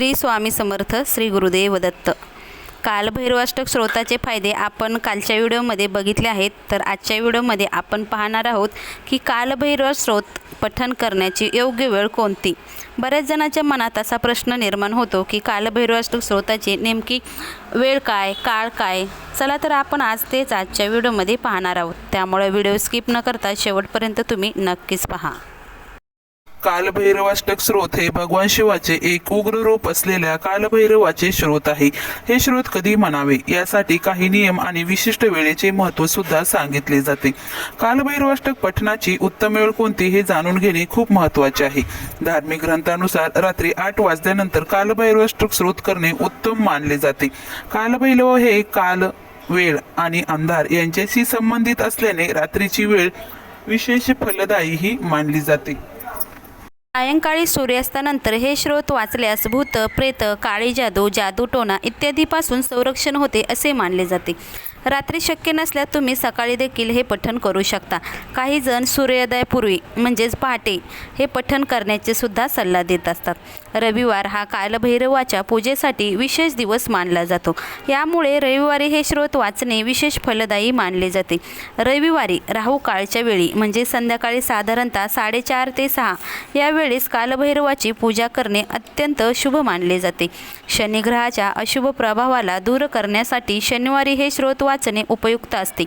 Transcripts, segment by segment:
श्री स्वामी समर्थ श्री गुरुदेव दत्त. कालभैरवाष्टक स्रोताचे फायदे आपण कालच्या व्हिडिओमध्ये बघितले आहेत. तर आजच्या व्हिडिओमध्ये आपण पाहणार आहोत की कालभैरव स्रोत पठन करण्याची योग्य वेळ कोणती? बऱ्याच जणांच्या मनात असा प्रश्न निर्माण होतो की कालभैरवाष्टक स्रोताची नेमकी वेळ काय काळ काय? चला तर आपण आज तेच आजच्या व्हिडिओमध्ये पाहणार आहोत. त्यामुळे व्हिडिओ स्किप न करता शेवटपर्यंत तुम्ही नक्कीच पहा. कालभैरवाष्टक स्रोत हे भगवान शिवाचे एक उग्र रूप असलेल्या कालभैरवाचे स्रोत आहे. हे स्रोत कधी म्हणावे? यासाठी काही नियम आणि विशिष्ट वेळेचे महत्त्व सुद्धा सांगितले जाते. कालभैरवाष्टक पठणाची उत्तम वेळ कोणती हे जाणून घेणे खूप महत्त्वाचे आहे. धार्मिक ग्रंथानुसार रात्री आठ वाजल्यानंतर कालभैरवाष्टक स्रोत करणे उत्तम मानले जाते. कालभैरव हे काल वेळ आणि अंधार यांच्याशी संबंधित असल्याने रात्रीची वेळ विशेष फलदायी ही मानली जाते. सायंकाळी सूर्यास्तानंतर हे श्रोत वाचल्यास भूत प्रेत काळी जादू जादूटोणा इत्यादीपासून संरक्षण होते असे मानले जाते. रात्री शक्य नसल्यास तुम्ही सकाळी देखील हे पठण करू शकता. काही जण सूर्योदयापूर्वी म्हणजेच पहाटे हे पठण करण्याचे सुद्धा सल्ला देत असतात. रविवार हा कालभैरवाच्या पूजेसाठी विशेष दिवस मानला जातो. यामुळे रविवारी हे स्रोत वाचणे विशेष फलदायी मानले जाते. रविवारी राहू काळच्या वेळी म्हणजे संध्याकाळी साधारणतः साडेचार ते सहा या वेळेस कालभैरवाची पूजा करणे अत्यंत शुभ मानले जाते. शनिग्रहाच्या अशुभ प्रभावाला दूर करण्यासाठी शनिवारी हे स्रोत वाचणे उपयुक्त असते.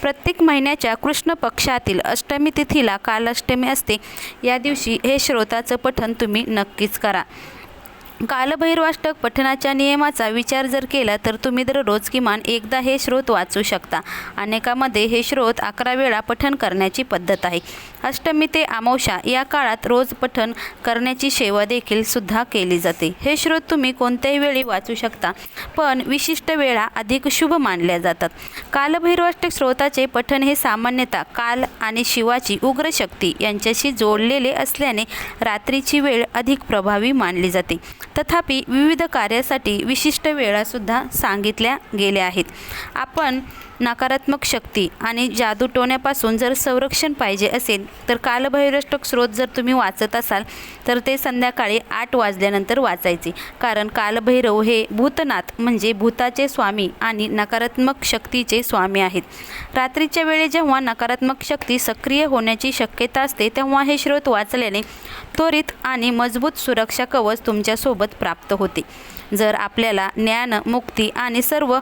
प्रत्येक महिन्याच्या कृष्ण पक्षातील अष्टमी तिथीला कालाष्टमी असते. या दिवशी हे श्रोताचं पठण तुम्ही नक्कीच करा. कालभैरवाष्टक पठणाच्या नियमाचा विचार जर केला तर तुम्ही दररोज किमान एकदा हे स्रोत वाचू शकता. अनेकामध्ये हे स्रोत अकरा वेळा पठण करण्याची पद्धत आहे. अष्टमी ते अमावशा या काळात रोज पठण करण्याची सेवा देखील सुद्धा केली जाते. हे स्रोत तुम्ही कोणत्याही वेळी वाचू शकता पण विशिष्ट वेळा अधिक शुभ मानल्या जातात. कालभैरवाष्टक स्रोताचे पठण हे सामान्यतः काल आणि शिवाची उग्र शक्ती यांच्याशी जोडलेले असल्याने रात्रीची वेळ अधिक प्रभावी मानली जाते. तथापि विविध कार्यासाठी विशिष्ट वेळासुद्धा सांगितल्या गेल्या आहेत. आपण नकारात्मक शक्ती आणि जादूटोण्यापासून जर संरक्षण पाहिजे असेल तर कालभैरष्टक स्रोत जर तुम्ही वाचत असाल तर ते संध्याकाळी आठ वाजल्यानंतर वाचायचे. कारण कालभैरव हे भूतनाथ म्हणजे भूताचे स्वामी आणि नकारात्मक शक्तीचे स्वामी आहेत. रात्रीच्या वेळी जेव्हा नकारात्मक शक्ती सक्रिय होण्याची शक्यता असते तेव्हा हे स्रोत वाचल्याने त्वरित आणि मजबूत सुरक्षा कवच तुमच्यासोबत प्राप्त होते. जर आपल्याला ज्ञान मुक्ती आणि सर्व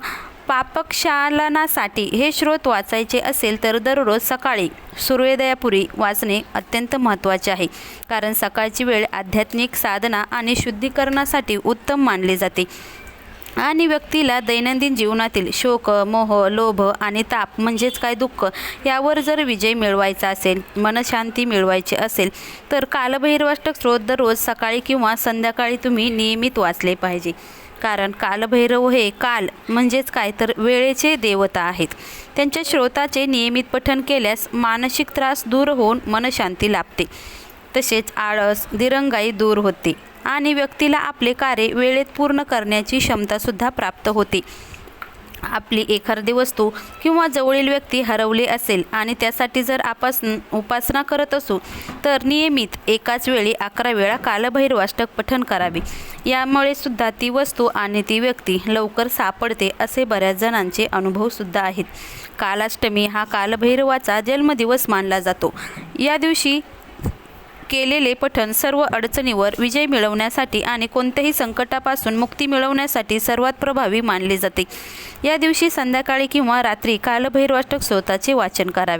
पापक्षालनासाठी हे स्रोत वाचायचे असेल तर दररोज सकाळी सूर्योदयापूर्वी वाचणे अत्यंत महत्त्वाचे आहे. कारण सकाळची वेळ आध्यात्मिक साधना आणि शुद्धीकरणासाठी उत्तम मानली जाते. आणि व्यक्तीला दैनंदिन जीवनातील शोक मोह लोभ आणि ताप म्हणजेच काय दुःख यावर जर विजय मिळवायचा असेल मनशांती मिळवायची असेल तर कालभैरवाष्टक स्रोत दररोज सकाळी किंवा संध्याकाळी तुम्ही नियमित वाचले पाहिजे. कारण कालभैरव हे काल म्हणजेच काय तर वेळेचे देवता आहेत. त्यांच्या श्रोताचे नियमित पठण केल्यास मानसिक त्रास दूर होऊन मनशांती लाभते. तसेच आळस दिरंगाई दूर होते. आणि व्यक्तीला आपले कार्य वेळेत पूर्ण करण्याची क्षमतासुद्धा प्राप्त होते. आपली एखादी वस्तू किंवा जवळील व्यक्ती हरवली असेल आणि त्यासाठी जर आपण उपासना करत असू तर नियमित एकाच वेळी अकरा वेळा कालभैरवाष्टक पठण करावे. यामुळे सुद्धा ती वस्तू आणि ती व्यक्ती लवकर सापडते असे बऱ्याच जणांचे अनुभवसुद्धा आहेत. कालाष्टमी हा कालभैरवाचा जन्मदिवस मानला जातो. या दिवशी केलेले पठण सर्व अडचणीवर विजय मिळवण्यासाठी आणि कोणत्याही संकटापासून मुक्ती मिळवण्यासाठी सर्वात प्रभावी मानले जाते. या दिवशी संध्याकाळी किंवा रात्री कालभैरवाष्टक स्वतःचे वाचन करावे.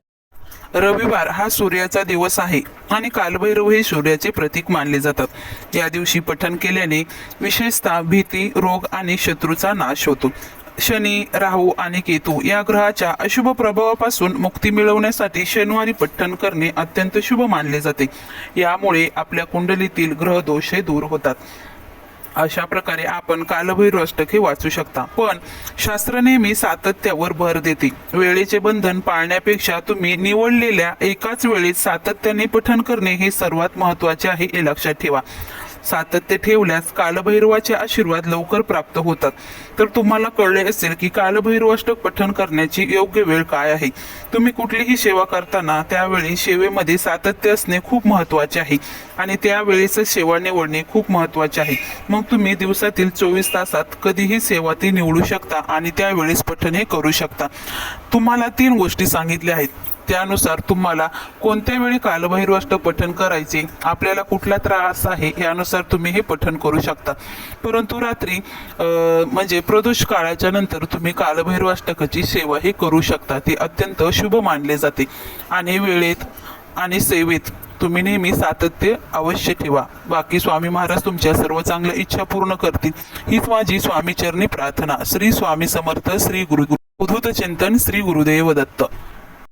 रविवार हा सूर्याचा दिवस आहे आणि कालभैरव हे सूर्याचे प्रतीक मानले जातात. या दिवशी पठण केल्याने विशेषतः भीती रोग आणि शत्रूचा नाश होतो. शनी राहू आणि केतू या ग्रहाच्या अशुभ प्रभावापासून मुक्ती मिळवण्यासाठी शनिवारी पठ्ठन करणे अत्यंत शुभ मानले जाते. यामुळे आपल्या कुंडलीतील ग्रह दोष हे दूर होतात. अशा प्रकारे आपण कालभैरव अष्टक हे वाचू शकता. पण शास्त्र नेहमी सातत्यावर भर देते. वेळेचे बंधन पाळण्यापेक्षा तुम्ही निवडलेल्या एकाच वेळेत सातत्याने पठण करणे हे सर्वात महत्त्वाचे आहे हे लक्षात ठेवा. सातत्य ठेवल्यास कालभैरवाचे आशीर्वाद लवकर प्राप्त होतात. तर तुम्हाला कळले असेल की कालभैरवाष्टक पठण करण्याची योग्य वेळ काय आहे? तुम्ही कुठलीही सेवा करताना त्यावेळी सेवेमध्ये सातत्य असणे खूप महत्त्वाचे आहे आणि त्यावेळेस सेवा निवडणे खूप महत्त्वाचे आहे. मग तुम्ही दिवसातील चोवीस तासात कधीही सेवा ती निवडू शकता आणि त्यावेळेस पठण हे करू शकता. तुम्हाला तीन गोष्टी सांगितल्या आहेत. त्यानुसार तुम्हाला कोणत्या वेळी कालभैरवाष्टक पठण करायचे? आपल्याला कुठला त्रास आहे? यानुसार तुम्ही हे पठण करू शकता. परंतु रात्री म्हणजे प्रदोष काळाच्या नंतर तुम्ही कालभैरवाष्टकाची सेवा ही करू शकता. ती अत्यंत शुभ मानले जाते. आणि वेळेत आणि सेवेत तुम्ही नेहमी सातत्य अवश्य ठेवा. बाकी स्वामी महाराज तुमच्या सर्व चांगल्या इच्छा पूर्ण करतील. हीच माझी स्वामी चरणी प्रार्थना. श्री स्वामी समर्थ श्री गुरु उद्धत चिंतन श्री गुरुदेव दत्त.